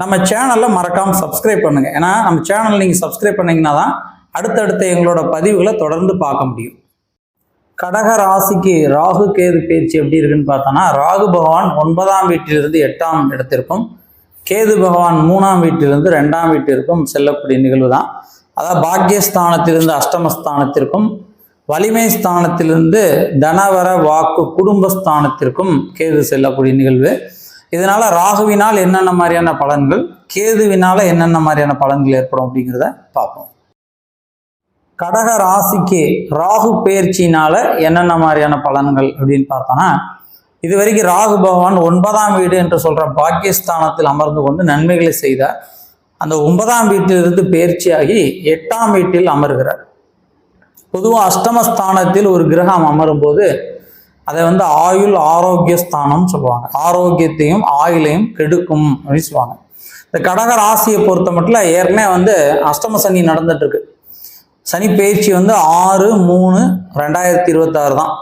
நம்ம சேனலில் மறக்காமல் சப்ஸ்கிரைப் பண்ணுங்கள் ஏன்னா நம்ம சேனல் நீங்கள் சப்ஸ்கிரைப் பண்ணிங்கன்னா தான் அடுத்தடுத்த எங்களோட பதிவுகளை தொடர்ந்து பார்க்க முடியும். கடக ராசிக்கு ராகு கேது பயிற்சி எப்படி இருக்குன்னு பார்த்தோன்னா ராகு பகவான் ஒன்பதாம் வீட்டிலிருந்து எட்டாம் இடத்திற்கும் கேது பகவான் மூணாம் வீட்டிலிருந்து ரெண்டாம் வீட்டிற்கும் செல்லக்கூடிய நிகழ்வு தான். அதாவது பாக்கியஸ்தானத்திலிருந்து அஷ்டமஸ்தானத்திற்கும் வலிமை ஸ்தானத்திலிருந்து தனவர வாக்கு குடும்பஸ்தானத்திற்கும் கேது செல்லக்கூடிய நிகழ்வு. இதனால ராகுவினால் என்னென்ன மாதிரியான பலன்கள் கேதுவினால என்னென்ன மாதிரியான பலன்கள் ஏற்படும் அப்படிங்கிறத பார்ப்போம். கடக ராசிக்கு ராகு பயிற்சியினால என்னென்ன மாதிரியான பலன்கள் அப்படின்னு பார்த்தோன்னா இது வரைக்கும் ராகு பகவான் ஒன்பதாம் வீடு என்று சொல்ற பாக்கியஸ்தானத்தில் அமர்ந்து கொண்டு நன்மைகளை செய்தார். அந்த ஒன்பதாம் வீட்டிலிருந்து பயிற்சியாகி எட்டாம் வீட்டில் அமர்கிறார். பொதுவாக அஷ்டமஸ்தானத்தில் ஒரு கிரகம் அமரும் போது அதை வந்து ஆயுள் ஆரோக்கிய ஸ்தானம் சொல்லுவாங்க. ஆரோக்கியத்தையும் ஆயுளையும் கெடுக்கும் அப்படின்னு சொல்லுவாங்க. இந்த கடக ராசியை பொறுத்த மட்டும் ஏற்கனவே வந்து அஷ்டம சனி நடந்துட்டு இருக்கு சனி பயிற்சி வந்து ஆறு மூணு ரெண்டாயிரத்தி இருபத்தாறு தான்.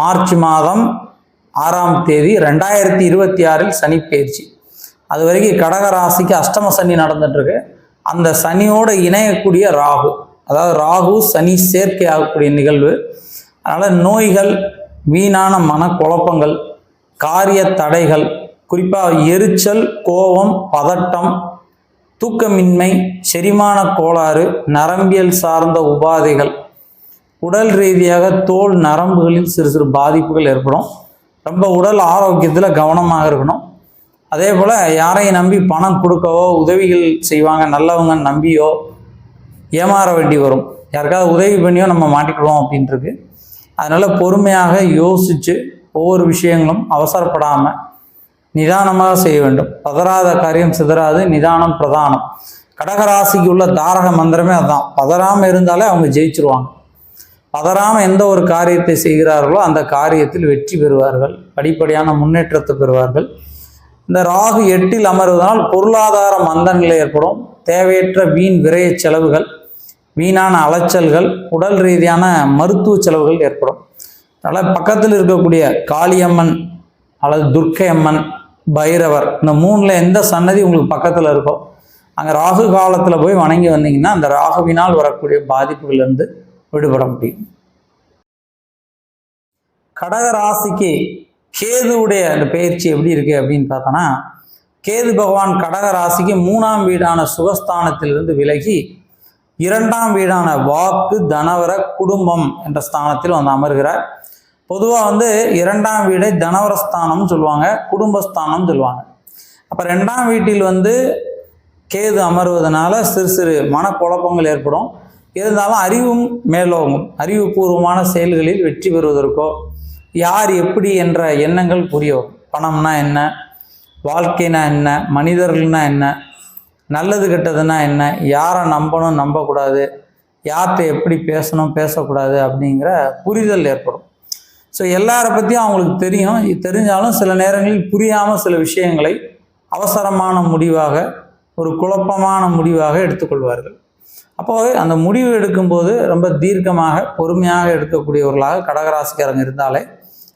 மார்ச் மாதம் ஆறாம் தேதி ரெண்டாயிரத்தி இருபத்தி ஆறில் சனி பயிற்சி. அது வரைக்கும் கடக ராசிக்கு அஷ்டம சனி நடந்துட்டு இருக்கு அந்த சனியோட இணையக்கூடிய ராகு. அதாவது ராகு சனி சேர்க்கை ஆகக்கூடிய நிகழ்வு. அதனால் நோய்கள் வீணான மனக்குழப்பங்கள் காரிய தடைகள் குறிப்பாக எரிச்சல் கோபம் பதட்டம் தூக்கமின்மை செரிமான கோளாறு நரம்பியல் சார்ந்த உபாதைகள். உடல் ரீதியாக தோல் நரம்புகளில் சிறு சிறு பாதிப்புகள் ஏற்படும். ரொம்ப உடல் ஆரோக்கியத்தில் கவனமாக இருக்கணும். அதே போல் யாரையும் நம்பி பணம் கொடுக்கவோ உதவிகள் செய்வாங்க நல்லவங்க நம்பியோ ஏமாற வேண்டி வரும். யாருக்காவது உதவி பண்ணியோ நம்ம மாட்டிக்கிடுவோம் அப்படின்ட்டுருக்கு அதனால் பொறுமையாக யோசித்து ஒவ்வொரு விஷயங்களும் அவசரப்படாமல் நிதானமாக செய்ய வேண்டும். பதறாத காரியம் சிதறாது நிதானம் பிரதானம். கடகராசிக்கு உள்ள தாரக மந்திரமே அதுதான் பதறாமல் இருந்தாலே அவங்க ஜெயிச்சிருவாங்க. பதறாமல் எந்த ஒரு காரியத்தை செய்கிறார்களோ அந்த காரியத்தில் வெற்றி பெறுவார்கள். படிப்படியான முன்னேற்றத்தை பெறுவார்கள். இந்த ராகு எட்டில் அமர்வதனால் பொருளாதார மந்த நிலை ஏற்படும். தேவையற்ற வீண் விரைய செலவுகள் வீணான அலைச்சல்கள் உடல் ரீதியான மருத்துவ செலவுகள் ஏற்படும். அதனால் பக்கத்தில் இருக்கக்கூடிய காளியம்மன் அல்லது துர்க்கை அம்மன் பைரவர் இந்த மூணில் எந்த சன்னதி உங்களுக்கு பக்கத்தில் இருக்கோ அங்கே ராகு காலத்தில் போய் வணங்கி வந்தீங்கன்னா அந்த ராகுவினால் வரக்கூடிய பாதிப்புகள்லேருந்து விடுபட முடியும். கடக ராசிக்கு கேதுவுடைய அந்த பயிற்சி எப்படி இருக்கு அப்படின்னு பார்த்தோன்னா கேது பகவான் கடக ராசிக்கு மூணாம் வீடான சுகஸ்தானத்திலிருந்து விலகி இரண்டாம் வீடான வாக்கு தனவர குடும்பம் என்ற ஸ்தானத்தில் வந்து அமர்கிறார். பொதுவாக வந்து இரண்டாம் வீடை தனவரஸ்தானம்னு சொல்லுவாங்க குடும்பஸ்தானம்னு சொல்லுவாங்க. அப்போ ரெண்டாம் வீட்டில் வந்து கேது அமர்வதனால சிறு சிறு மனக்குழப்பங்கள் ஏற்படும். இருந்தாலும் அறிவும் மேலோங்கும். அறிவுபூர்வமான செயல்களில் வெற்றி பெறுவதற்கோ யார் எப்படி என்ற எண்ணங்கள் புரியும் பணம்னா என்ன? வாழ்க்கைனா என்ன? மனிதர்கள்னா என்ன? நல்லது கெட்டதுன்னா என்ன? யாரை நம்பணும் நம்பக்கூடாது. யார்கிட்ட எப்படி பேசணும் பேசக்கூடாது அப்படிங்கிற புரிதல் ஏற்படும். ஸோ எல்லாரை பற்றியும் அவங்களுக்கு தெரியும். தெரிஞ்சாலும் சில நேரங்களில் புரியாமல் சில விஷயங்களை அவசரமான முடிவாக ஒரு குழப்பமான முடிவாக எடுத்துக்கொள்வார்கள். அப்போது அந்த முடிவு எடுக்கும்போது ரொம்ப தீர்க்கமாக பொறுமையாக எடுக்கக்கூடியவர்களாக கடகராசிக்காரங்க இருந்தாலே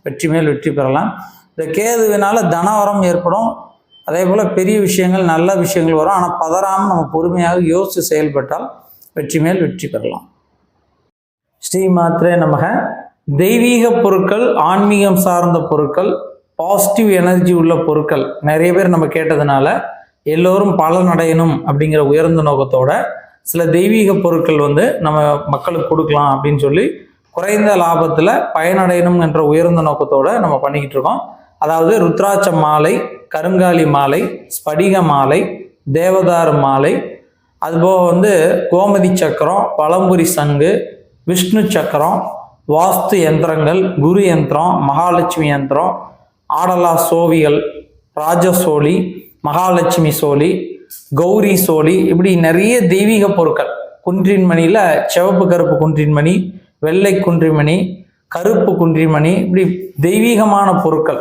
வெற்றி மேல் வெற்றி பெறலாம். இந்த கேதுவினால் தனவரம் ஏற்படும். அதே போல் பெரிய விஷயங்கள் நல்ல விஷயங்கள் வரும். ஆனால் பதறாமல் நம்ம பொறுமையாக யோசித்து செயல்பட்டால் வெற்றி மேல் வெற்றி பெறலாம். ஸ்ரீ மாத்திரே நமக. தெய்வீக பொருட்கள் ஆன்மீகம் சார்ந்த பொருட்கள் பாசிட்டிவ் எனர்ஜி உள்ள பொருட்கள். நிறைய பேர் நம்ம கேட்டதுனால எல்லோரும் பலனடையணும் அப்படிங்கிற உயர்ந்த நோக்கத்தோட சில தெய்வீக பொருட்கள் வந்து நம்ம மக்களுக்கு கொடுக்கலாம் அப்படின்னு சொல்லி குறைந்த லாபத்தில் பயனடையணும் என்ற உயர்ந்த நோக்கத்தோடு நம்ம பண்ணிக்கிட்டு இருக்கோம். அதாவது ருத்ராட்ச மாலை கருங்காலி மாலை ஸ்படிக மாலை தேவதாரு மாலை அதுபோக வந்து கோமதி சக்கரம் பழம்புரி சங்கு விஷ்ணு சக்கரம் வாஸ்து யந்திரங்கள் குரு யந்திரம் மகாலட்சுமி யந்திரம் ஆடலா சோவிகள் ராஜசோழி மகாலட்சுமி சோழி கௌரி சோழி இப்படி நிறைய தெய்வீக பொருட்கள். குன்றின்மணியில் சிவப்பு கருப்பு குன்றின்மணி வெள்ளை குன்றிமணி கருப்பு குன்றிமணி இப்படி தெய்வீகமான பொருட்கள்.